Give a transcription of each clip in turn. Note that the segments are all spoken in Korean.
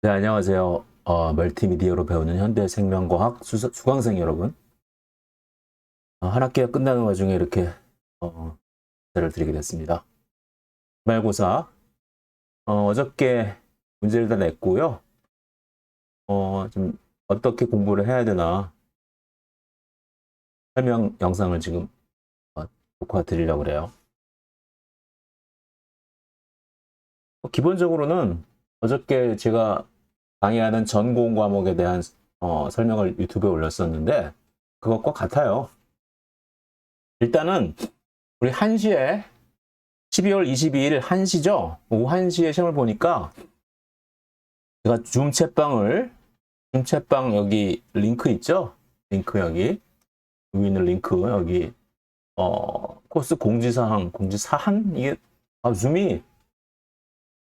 네, 안녕하세요. 어, 멀티미디어로 배우는 현대생명과학 수, 수강생 여러분. 어, 한 학기가 끝나는 와중에 이렇게 어, 인사를 드리게 됐습니다. 말고사 어, 저께 문제를 다 냈고요. 어, 좀 어떻게 공부를 해야 되나 설명 영상을 지금 어, 녹화 드리려고 그래요. 어, 기본적으로는 어저께 제가 강의하는 전공 과목에 대한 어, 설명을 유튜브에 올렸었는데 그것과 같아요. 일단은 우리 1시에 12월 22일 1시죠? 오후 1시에 시험을 보니까 제가 줌 채방을 줌 채방 여기 링크 있죠? 링크 여기 여기 있는 링크 여기 어, 코스 공지사항 공지사항 이게 아, 줌이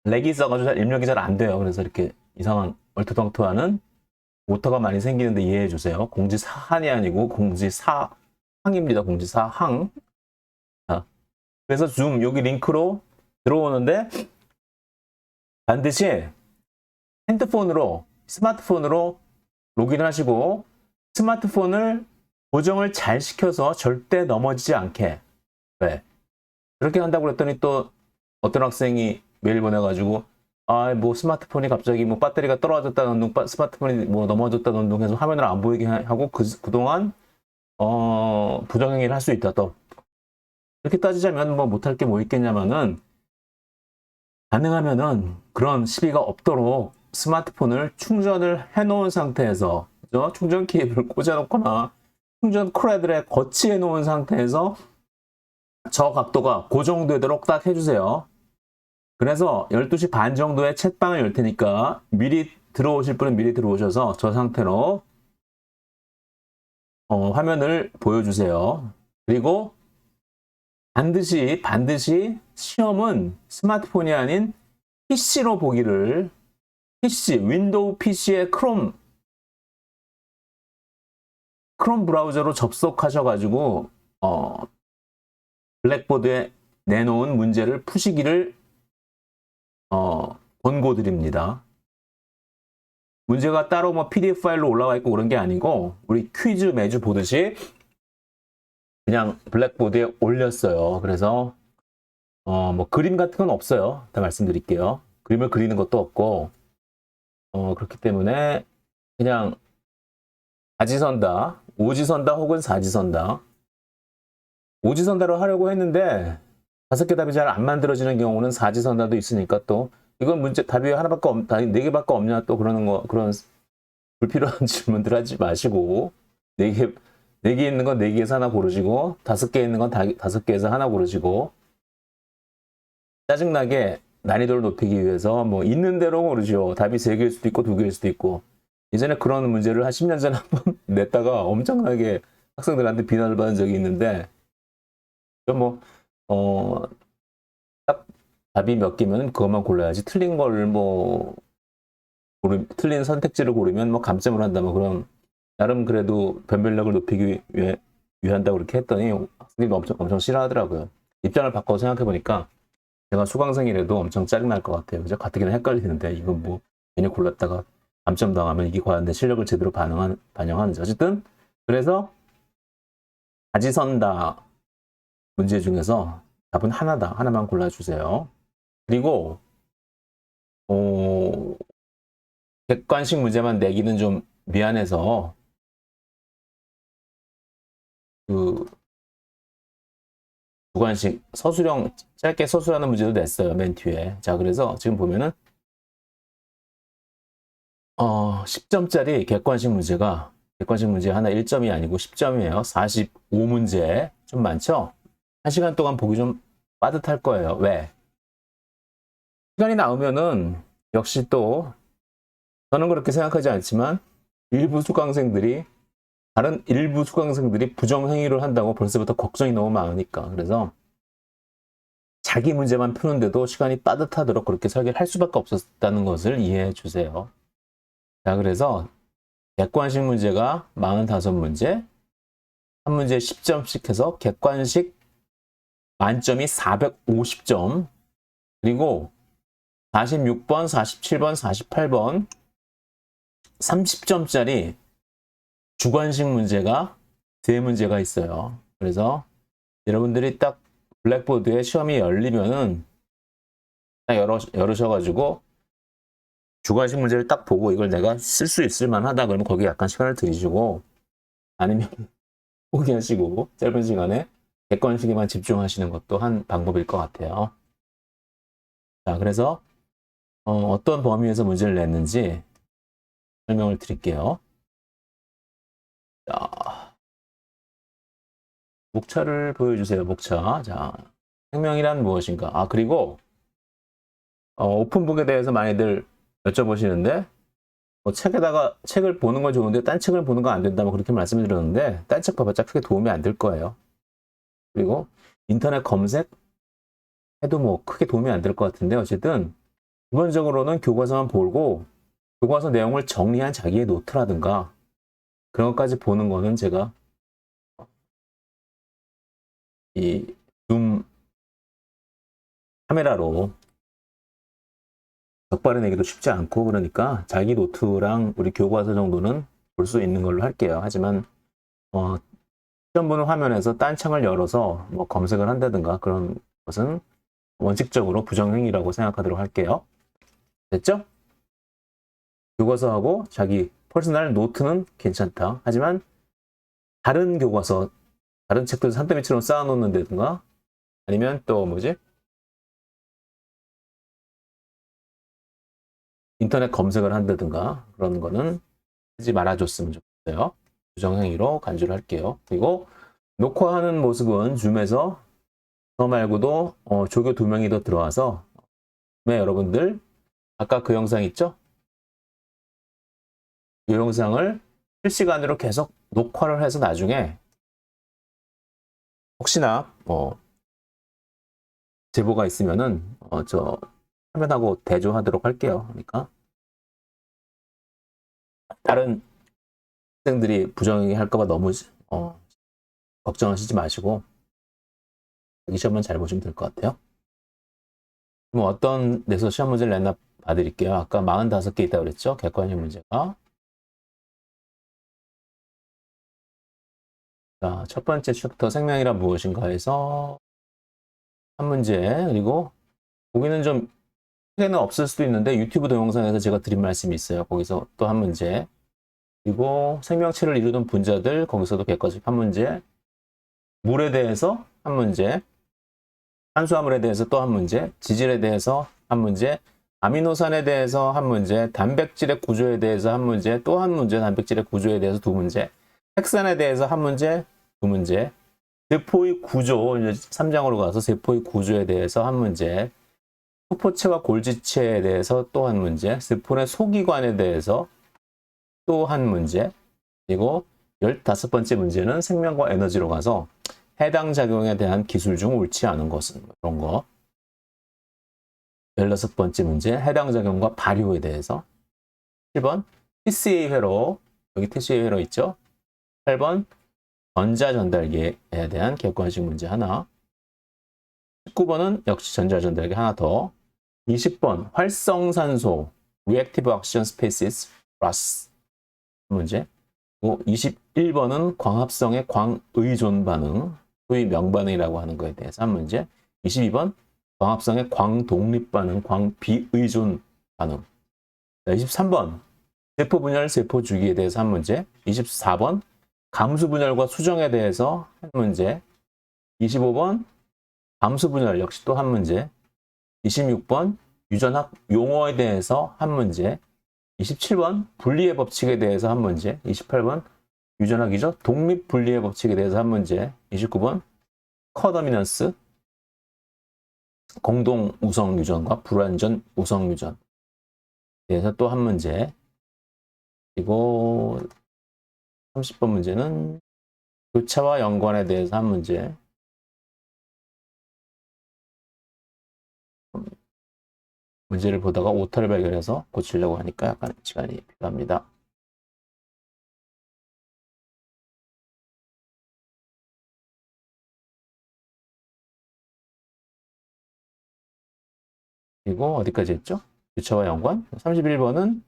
렉이 있어가지고 잘 입력이 잘 안 돼요. 그래서 이렇게 이상한 얼토당토하는 오타가 많이 생기는데 이해해 주세요. 공지사한이 아니고 공지 사항입니다. 공지 사항. 자, 그래서 줌 여기 링크로 들어오는데 반드시 핸드폰으로 스마트폰으로 로그인 하시고 스마트폰을 고정을 잘 시켜서 절대 넘어지지 않게 네. 그렇게 한다고 그랬더니 또 어떤 학생이 메일 보내가지고 아 뭐 스마트폰이 갑자기 뭐 배터리가 떨어졌다는 둥 빠- 스마트폰이 뭐 넘어졌다는 둥 해서 화면을 안 보이게 하- 하고 그, 그동안 어 부정행위를 할 수 있다 또 이렇게 따지자면 뭐 못할 게 뭐 있겠냐면은 가능하면은 그런 시비가 없도록 스마트폰을 충전을 해놓은 상태에서 그죠? 충전 케이블을 꽂아놓거나 충전 코레들에 거치해 놓은 상태에서 저 각도가 고정되도록 딱 해주세요. 그래서 12시 반 정도에 책방을 열 테니까 미리 들어오실 분은 미리 들어오셔서 저 상태로 어, 화면을 보여주세요. 그리고 반드시 반드시 시험은 스마트폰이 아닌 PC로 보기를 PC 윈도우 PC의 크롬 크롬 브라우저로 접속하셔가지고 어, 블랙보드에 내놓은 문제를 푸시기를 어, 권고드립니다. 문제가 따로 뭐 PDF 파일로 올라와 있고 그런 게 아니고 우리 퀴즈 매주 보듯이 그냥 블랙보드에 올렸어요. 그래서 어, 뭐 그림 같은 건 없어요. 다 말씀드릴게요. 그림을 그리는 것도 없고 어, 그렇기 때문에 그냥 사지선다, 오지선다 혹은 사지선다 오지선다로 하려고 했는데 다섯 개 답이 잘 안 만들어지는 경우는 사지선다도 있으니까 또 이건 문제 답이 하나밖에 없, 아니 네 개밖에 없냐 또 그러는 거 그런 불필요한 질문들 하지 마시고 네 개 네 개 있는 건 네 개에서 하나 고르시고 다섯 개 있는 건 다, 다섯 개에서 하나 고르시고 짜증나게 난이도를 높이기 위해서 뭐 있는 대로 고르죠. 답이 세 개일 수도 있고 두 개일 수도 있고. 예전에 그런 문제를 한 10년 전에 한번 냈다가 엄청나게 학생들한테 비난을 받은 적이 있는데 뭐, 어, 딱 답이 몇 개면 그것만 골라야지. 틀린 걸 뭐, 고르, 틀린 선택지를 고르면 뭐 감점을 한다. 뭐 그런, 나름 그래도 변별력을 높이기 위해, 위한다고 그렇게 했더니 학생들이 엄청, 엄청 싫어하더라고요. 입장을 바꿔 생각해 보니까 제가 수강생이라도 엄청 짜증날 것 같아요. 그죠? 가뜩이나 헷갈리는데 이건 뭐, 괜히 골랐다가 감점 당하면 이게 과연 내 실력을 제대로 반영한, 반영하는지. 어쨌든, 그래서, 가지선다. 문제 중에서 답은 하나다. 하나만 골라주세요. 그리고, 어, 객관식 문제만 내기는 좀 미안해서, 그, 주관식 서술형, 짧게 서술하는 문제도 냈어요. 맨 뒤에. 자, 그래서 지금 보면은, 어, 10점짜리 객관식 문제가, 객관식 문제 하나 1점이 아니고 10점이에요. 45문제. 좀 많죠? 한 시간 동안 보기 좀 빠듯할 거예요. 왜? 시간이 나오면은 역시 또 저는 그렇게 생각하지 않지만 일부 수강생들이 다른 일부 수강생들이 부정행위를 한다고 벌써부터 걱정이 너무 많으니까 그래서 자기 문제만 푸는데도 시간이 빠듯하도록 그렇게 설계를 할 수밖에 없었다는 것을 이해해 주세요. 자, 그래서 객관식 문제가 45문제, 한 문제 10점씩 해서 객관식 만점이 450점. 그리고 46번, 47번, 48번 30점짜리 주관식 문제가 세 문제가 있어요. 그래서 여러분들이 딱 블랙보드에 시험이 열리면은 딱 열어, 열으셔가지고 주관식 문제를 딱 보고 이걸 내가 쓸 수 있을 만하다 그러면 거기에 약간 시간을 들이시고 아니면 포기하시고 짧은 시간에 객관식에만 집중하시는 것도 한 방법일 것 같아요. 자, 그래서 어, 떤 범위에서 문제를 냈는지 설명을 드릴게요. 자, 목차를 보여주세요. 목차. 자, 생명이란 무엇인가? 아, 그리고 어, 오픈북에 대해서 많이들 여쭤보시는데 뭐 책에다가 책을 보는 건 좋은데 딴 책을 보는 건 안 된다 뭐 그렇게 말씀을 드렸는데 딴 책 봐봤자 크게 도움이 안 될 거예요. 그리고 인터넷 검색 해도 뭐 크게 도움이 안 될 것 같은데 어쨌든 기본적으로는 교과서만 보고 교과서 내용을 정리한 자기의 노트라든가 그런 것까지 보는 거는 제가 이 줌 카메라로 적발해내기도 쉽지 않고 그러니까 자기 노트랑 우리 교과서 정도는 볼 수 있는 걸로 할게요. 하지만 어, 시험 보는 화면에서 딴 창을 열어서 뭐 검색을 한다든가 그런 것은 원칙적으로 부정행위라고 생각하도록 할게요. 됐죠? 교과서하고 자기 퍼스널 노트는 괜찮다. 하지만 다른 교과서, 다른 책들 산더미처럼 쌓아놓는다든가 아니면 또 뭐지? 인터넷 검색을 한다든가 그런 거는 하지 말아줬으면 좋겠어요. 부정행위로 간주를 할게요. 그리고 녹화하는 모습은 줌에서 저 말고도 어, 조교 두 명이 더 들어와서 네, 여러분들 아까 그 영상 있죠? 이 영상을 실시간으로 계속 녹화를 해서 나중에 혹시나 뭐 제보가 있으면은 어, 저 화면하고 대조하도록 할게요. 그러니까 다른 학생들이 부정행위 할까봐 너무 어, 걱정하시지 마시고 이 시험만 잘 보시면 될 것 같아요. 그럼 어떤 데서 시험 문제를 냈나 봐드릴게요. 아까 45개 있다고 그랬죠? 객관식 문제가. 자, 첫 번째 챕터 생명이란 무엇인가 해서 한 문제 그리고 거기는 좀 책에는 없을 수도 있는데 유튜브 동영상에서 제가 드린 말씀이 있어요. 거기서 또 한 문제 그리고 생명체를 이루는 분자들 거기서도 객관식 한 문제 물에 대해서 한 문제 탄수화물에 대해서 또 한 문제 지질에 대해서 한 문제 아미노산에 대해서 한 문제, 단백질의 구조에 대해서 한 문제, 또 한 문제, 단백질의 구조에 대해서 두 문제, 핵산에 대해서 한 문제, 두 문제, 세포의 구조, 이제 3장으로 가서 세포의 구조에 대해서 한 문제, 소포체와 골지체에 대해서 또 한 문제, 세포의 소기관에 대해서 또 한 문제, 그리고 15번째 문제는 생명과 에너지로 가서 해당 작용에 대한 기술 중 옳지 않은 것은 그런 거. 16번째 문제 해당 작용과 발효에 대해서. 7번 TCA 회로 여기 TCA 회로 있죠? 8번 전자 전달기에 대한 객관식 문제 하나. 19번은 역시 전자 전달기 하나 더. 20번 활성산소 Reactive Oxygen Species plus 문제 21번은 광합성의 광의존 반응 소위 명반응이라고 하는 것에 대해서 한 문제 22번 광합성의 광독립 반응, 광비의존 반응. 23번 세포 분열, 세포 주기에 대해서 한 문제. 24번 감수 분열과 수정에 대해서 한 문제. 25번 감수 분열 역시 또 한 문제. 26번 유전학 용어에 대해서 한 문제. 27번 분리의 법칙에 대해서 한 문제. 28번 유전학이죠. 독립 분리의 법칙에 대해서 한 문제. 29번 커더미넌스 공동 우성 유전과 불완전 우성 유전. 그래서 또 한 문제. 그리고 30번 문제는 교차와 연관에 대해서 한 문제. 문제를 보다가 오타를 발견해서 고치려고 하니까 약간 시간이 필요합니다. 그리고 어디까지 했죠? 유처와 연관. 31번은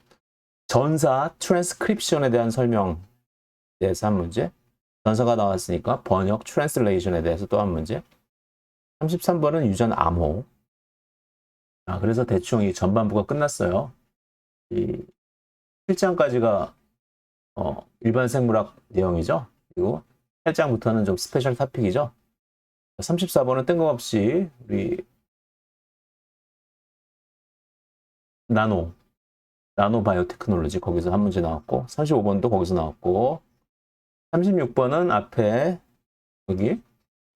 전사 트랜스크립션에 대한 설명 대해서 한 문제. 전사가 나왔으니까 번역 트랜슬레이션에 대해서 또 한 문제. 33번은 유전 암호. 아, 그래서 대충 이 전반부가 끝났어요. 이 7장까지가 어, 일반 생물학 내용이죠. 그리고 8장부터는 좀 스페셜 타픽이죠. 34번은 뜬금없이 우리 나노, 나노 바이오 테크놀로지 거기서 한 문제 나왔고 35번도 거기서 나왔고 36번은 앞에 여기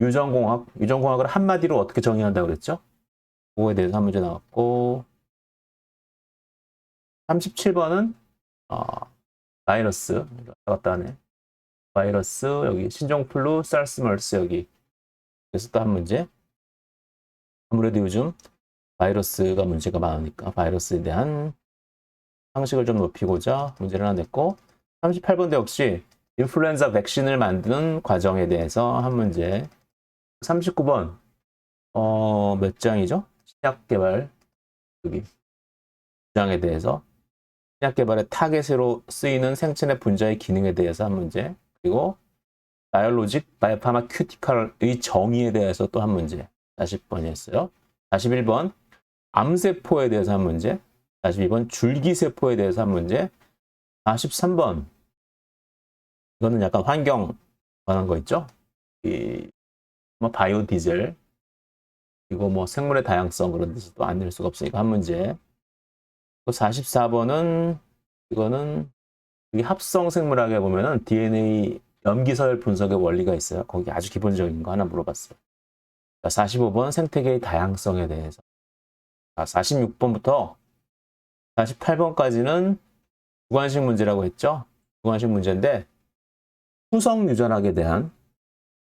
유전공학, 유전공학을 한마디로 어떻게 정의한다고 그랬죠? 그거에 대해서 한 문제 나왔고 37번은 어, 바이러스 왔다 갔다 하네 바이러스 여기 신종플루 사르스 멀스 여기. 그래서 또 한 문제. 아무래도 요즘 바이러스가 문제가 많으니까 바이러스에 대한 상식을 좀 높이고자 문제를 하나 냈고 38번도 역시 인플루엔자 백신을 만드는 과정에 대해서 한 문제. 39번 어, 몇 장이죠? 신약 개발 여기 장에 대해서 신약 개발의 타겟으로 쓰이는 생체내 분자의 기능에 대해서 한 문제 그리고 바이올로직 바이오파마큐티컬의 정의에 대해서 또 한 문제 40번이었어요. 41번 암세포에 대해서 한 문제 42번 줄기세포에 대해서 한 문제 43번. 이거는 약간 환경 관한 거 있죠? 이, 뭐 바이오 디젤 이거 뭐 생물의 다양성 그런 데서 또안낼 수가 없으니까 한 문제 44번은 이거는 이 합성 생물학에 보면은 DNA 염기설 분석의 원리가 있어요. 거기 아주 기본적인 거 하나 물어봤어요. 45번 생태계의 다양성에 대해서. 46번부터 48번까지는 주관식 문제라고 했죠. 주관식 문제인데 후성 유전학에 대한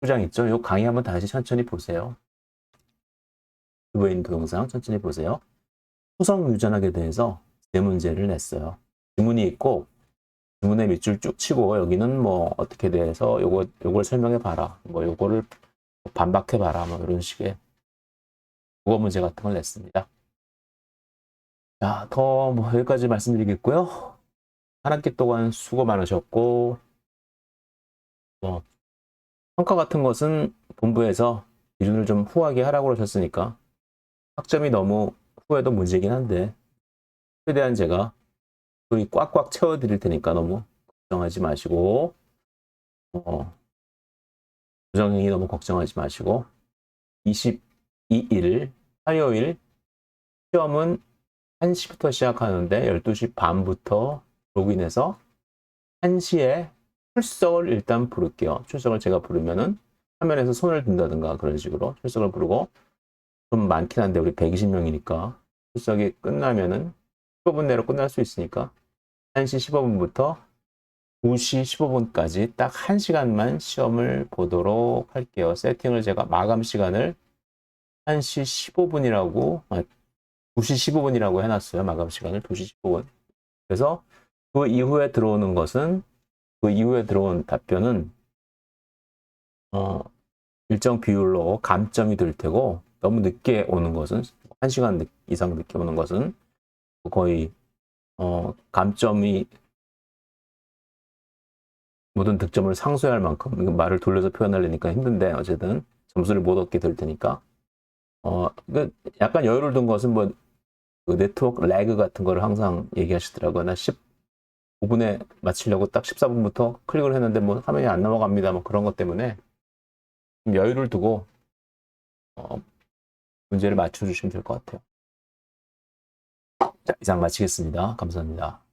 후장 있죠. 이 강의 한번 다시 천천히 보세요. 유튜브에 있는 동영상 천천히 보세요. 후성 유전학에 대해서 네 문제를 냈어요. 지문이 있고 지문에 밑줄 쭉 치고 여기는 뭐 어떻게 돼서 요거 요걸 설명해 봐라. 뭐 요거를 반박해 봐라. 뭐 이런 식의 국어 문제 같은 걸 냈습니다. 자, 더 뭐 여기까지 말씀드리겠고요. 한 학기 동안 수고 많으셨고 뭐 평가 같은 것은 본부에서 기준을 좀 후하게 하라고 그러셨으니까 학점이 너무 후에도 문제긴 한데 최대한 제가 우리 꽉꽉 채워드릴 테니까 너무 걱정하지 마시고 어, 부정행위 너무 걱정하지 마시고 22일 화요일 시험은 1시부터 시작하는데 12시 반부터 로그인해서 1시에 출석을 일단 부를게요. 출석을 제가 부르면은 화면에서 손을 든다든가 그런 식으로 출석을 부르고 좀 많긴 한데 우리 120명이니까 출석이 끝나면은 15분 내로 끝날 수 있으니까 1시 15분부터 2시 15분까지 딱 1시간만 시험을 보도록 할게요. 세팅을 제가 마감 시간을 1시 15분이라고 아, 2시 15분이라고 해놨어요. 마감 시간을 2시 15분. 그래서 그 이후에 들어오는 것은 그 이후에 들어온 답변은 어, 일정 비율로 감점이 될 테고 너무 늦게 오는 것은 1시간 이상 늦게 오는 것은 거의 어, 감점이 모든 득점을 상쇄할 만큼 말을 돌려서 표현하려니까 힘든데 어쨌든 점수를 못 얻게 될 테니까 어, 그 약간 여유를 둔 것은 뭐 그 네트워크 레그 같은 거를 항상 얘기하시더라고요. 나 15분에 마치려고 딱 14분부터 클릭을 했는데 뭐 화면이 안 넘어갑니다. 뭐 그런 것 때문에 좀 여유를 두고 어, 문제를 맞춰주시면 될 것 같아요. 자, 이상 마치겠습니다. 감사합니다.